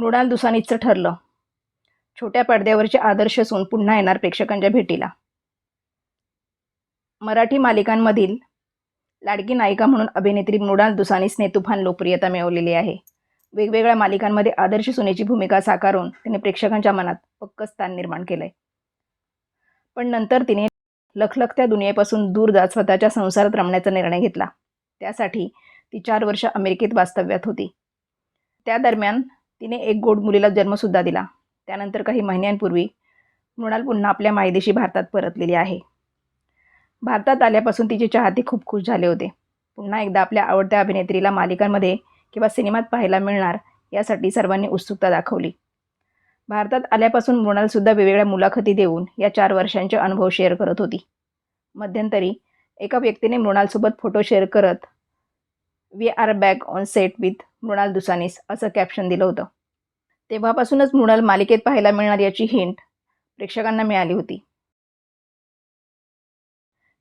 मृणाल दुसानीचं ठरलं. छोट्या पडद्यावरचे आदर्श सून पुन्हा येणार प्रेक्षकांच्या भेटीला. मराठी मालिकांमधील लाडकी नायिका म्हणून अभिनेत्री मृणाल दुसानीसने तुफान लोकप्रियता मिळवलेली आहे. वेगवेगळ्या मालिकांमध्ये आदर्श सुनेची भूमिका साकारून तिने प्रेक्षकांच्या मनात पक्क स्थान निर्माण केलंय. पण नंतर तिने लखलखत्या दुनियेपासून दूर जात स्वतःच्या संसारात रमण्याचा निर्णय घेतला. त्यासाठी ती चार वर्ष अमेरिकेत वास्तव्यात होती. त्या दरम्यान तिने एक गोड मुलीला जन्मसुद्धा दिला. त्यानंतर काही महिन्यांपूर्वी मृणाल पुन्हा आपल्या मायदेशी भारतात परतलेली आहे. भारतात आल्यापासून तिचे चाहते खूप खुश झाले होते. पुन्हा एकदा आपल्या आवडत्या अभिनेत्रीला मालिकांमध्ये किंवा सिनेमात पाहायला मिळणार यासाठी सर्वांनी उत्सुकता दाखवली. भारतात आल्यापासून मृणालसुद्धा वेगवेगळ्या मुलाखती देऊन या चार वर्षांचे अनुभव शेअर करत होती. मध्यंतरी एका व्यक्तीने मृणालसोबत फोटो शेअर करत we are back on set with Mrunal Dusanis असं कॅप्शन दिलं होतं. तेव्हापासूनच मृणाल मालिकेत पाहायला मिळणार याची हिंट प्रेक्षकांना मिळाली होती.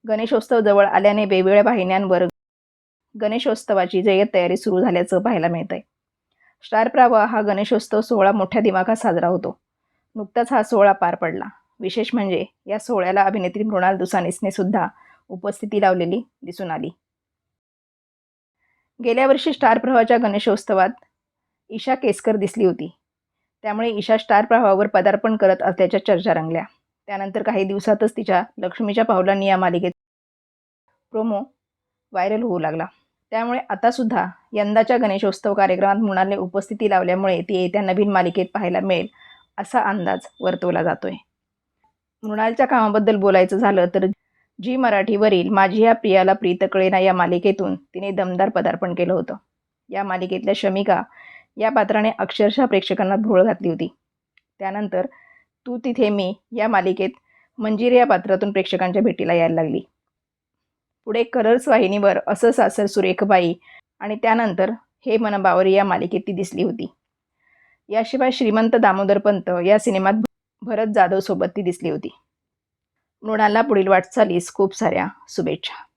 गणेशोत्सव जवळ आल्याने वेगवेगळ्या वाहिन्यांवर गणेशोत्सवाची जय्यत तयारी सुरू झाल्याचं पाहायला मिळतंय. स्टार प्रावा हा गणेशोत्सव सोहळा मोठ्या दिमागात साजरा होतो. नुकताच हा सोहळा पार पडला. विशेष म्हणजे या सोहळ्याला अभिनेत्री मृणाल दुसानीसने सुद्धा उपस्थिती लावलेली दिसून आली. गेल्या वर्षी स्टार प्रवाहाच्या गणेशोत्सवात ईशा केसकर दिसली होती. त्यामुळे ईशा स्टार प्रवाहावर पदार्पण करत असल्याच्या चर्चा रंगल्या. त्यानंतर काही दिवसातच तिच्या लक्ष्मीच्या पावलांनी या मालिकेत प्रोमो व्हायरल होऊ लागला. त्यामुळे आतासुद्धा यंदाच्या गणेशोत्सव कार्यक्रमात मृणालने उपस्थिती लावल्यामुळे ती येत्या नवीन मालिकेत पाहायला मिळेल असा अंदाज वर्तवला जातोय. मृणालच्या कामाबद्दल बोलायचं झालं तर जी मराठीवरील माझी या प्रियाला प्रीत कळेना या मालिकेतून तिने दमदार पदार्पण केलं होतं. या मालिकेतल्या शमिका या पात्राने अक्षरशः प्रेक्षकांना भोळ घातली होती. त्यानंतर तू तिथे मी या मालिकेत मंजिरी या पात्रातून प्रेक्षकांच्या भेटीला यायला लागली. पुढे कलर्स वाहिनीवर असं सासर सुरेखबाई आणि त्यानंतर हे मन बावरी या मालिकेत ती दिसली होती. याशिवाय श्रीमंत दामोदर पंत या सिनेमात भरत जाधव सोबत ती दिसली होती. मृणाला पुढील वाटचालीस खूप साऱ्या शुभेच्छा